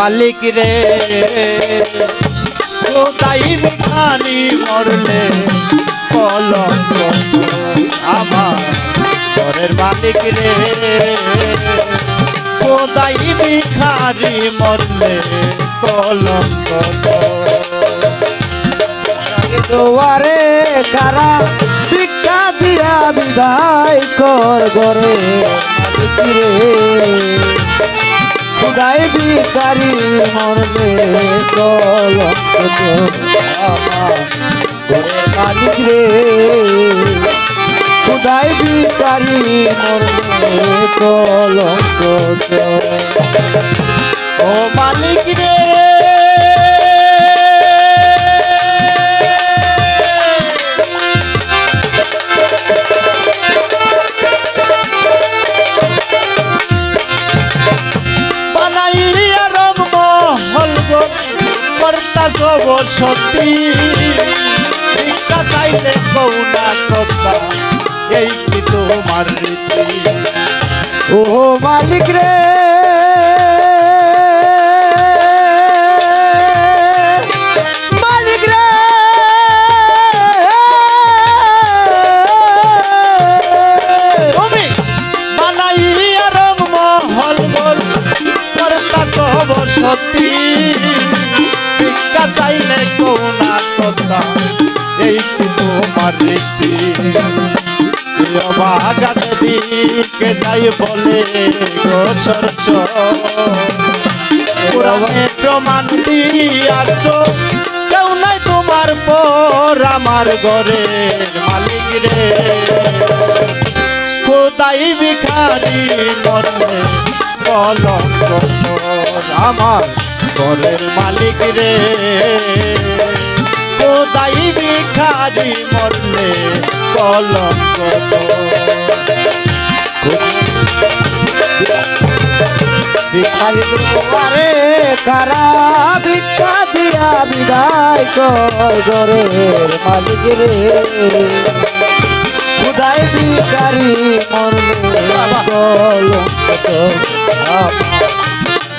মালিক রে। কোথায় বিখানি মরলে কলঙ্ক আমার ঘরের মালিক রে। কোথায় বিখারি মরলে কলঙ্ক দুয়ারে কারা ভিক্ষা দিয়া বিদায় কর গরে রে। খুদাই ভিকারি মরবে মালিক রে খুদাই ভিকারি মরবে কলঙ্ক ও মালিক রে। কর্তা সব সত্যি। ভিক্ষা চাইলে কৌনা কথা এই কি তোমার ও মালিক রে। সত্যি। ভিক্ষা চাইলে কোনা কথা এই তোমার রীতি। অবাগা দিকে যাই বলে প্রমাণ দিয়াছ কেউ নাই তোমার পর আমার ঘরে মালিক রে। কোথায় ভিখারি মরলে কলঙ্ক আমার ঘরের মালিক রে। কোথায় ভিখারি মরলে কলঙ্ক ভিখারি দুয়ারে কারা ভিক্ষা দিয়া বিদায় কর গরের মালিক রে। খুদাই ভিখারি মরলে আমার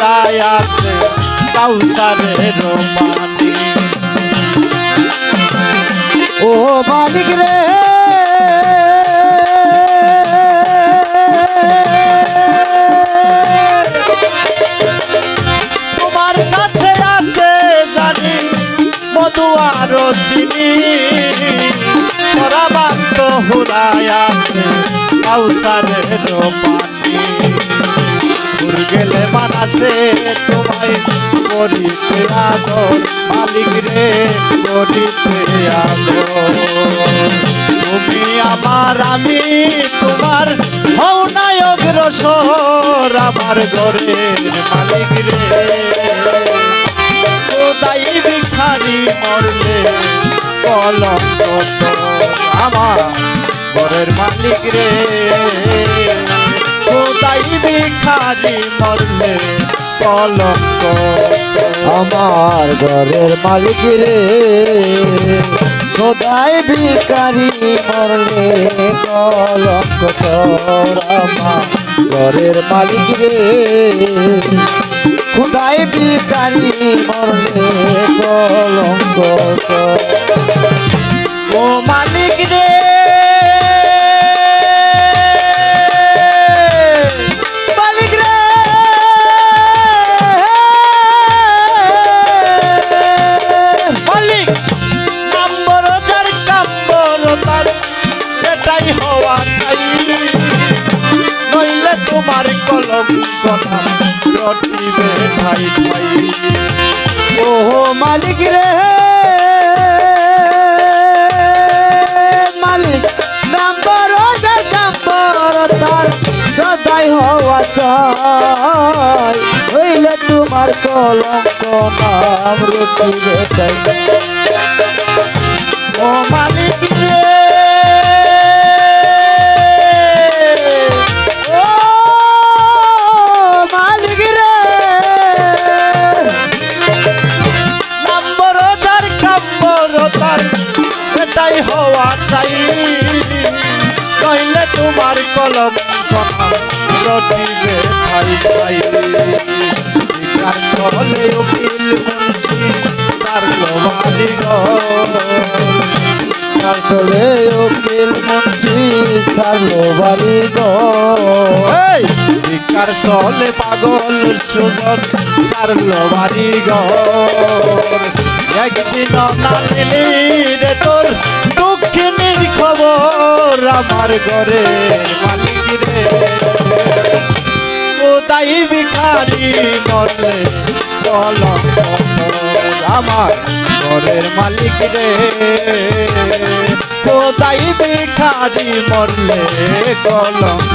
হুরাই আছে কাউসারের মানি ও মালিক রে। তোমার কাছে আছে জানি, মধু আর চিনি। সরাবান্ত হুরাই আছে কাউসারের দূর গেলে মানাছে তোমায় করিতে আদর মালিক রে করিতে আদর তুমি আমার, আমি তোমার হও নাই অগ্রসর আমার ঘরের মালিক রে। কোদাই ভিখারি মরলে তোর আমার ঘরের মালিক রে। কোদাই ভিখারি মরলে কলঙ্ক আমার ঘরের মালিক রে। খোদাই ভিকারি মরলে কলঙ্ক আমার ঘরের মালিক রে। খোদাই ভিকারি মরলে কলঙ্ক ও মালিক রে রটিবে ঠাই ঠাই ও মালিক রে। মালিক নাম্বার নাম্বার তার। সদাই হওয়া চাই। হইলে কলঙ্ক নাম রটিবে তাই। ও মালিক রটিবে ঠাই ঠাই কার চলে উকিল মুন্সি সারলো বাড়ি ঘর আসলে উকিল মুন্সি সারলো বাড়ি গো ভিকার চলে পাগল সুজন, সারলো বাড়ি ঘর। একদিন নালিনি রে তোর দক্ষিণীর খবর আমার ঘরে মালিক রে। কোথায় ভিখারি মরলে কলঙ্ক আমার ঘরের মালিক রে। কোথায় ভিখারি মরলে কলঙ্ক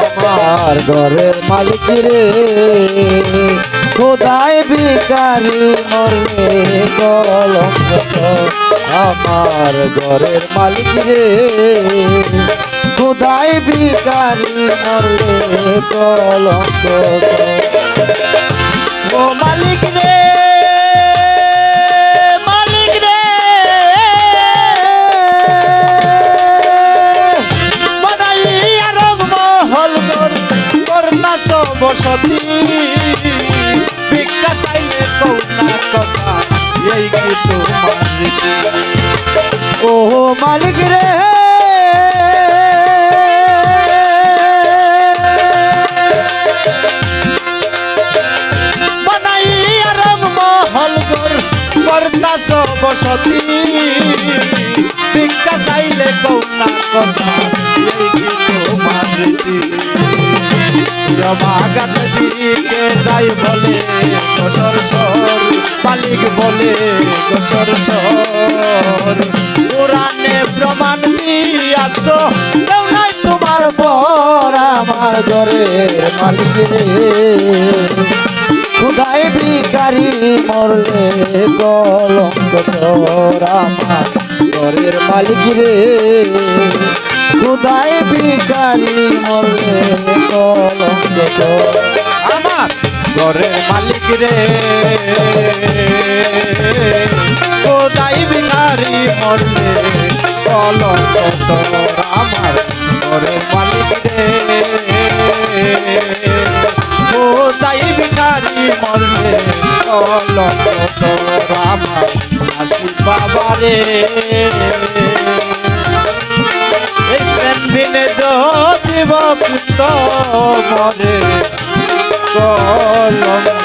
আমার ঘরের মালিক রে খোদাই ভিকারি মরলে কলঙ্ক আমার ঘরের মালিক রে খোদাই ভিকারি মরলে কলঙ্ক মালিক রে। বানাইয়া রং মহল গর করতাছ বসতি ভিক্ষা চাইলে কৌনা কথা, এই কি তোমার রীতি? রমা গাছ দিকে যাই বলে গোসর সর মালিক বলে গোসর সর দিয়াছ কেউ নাই তোমার পর আমার ঘরের মালিক খুদাই ভিকারি মরলে কলঙ্ক তোর আমার ঘরের মালিক রে। খুদাই ভিকারি মরলে কলঙ্ক তোর আমার ঘরের মালিক রে। কোদাই বিনারি মরলে কলঙ্ক তোর আমার ঘরের মালিক রে কোদাই বিনারি মরলে কলঙ্ক তোর আমার আসি বাবা বিনে জীব মরে কলম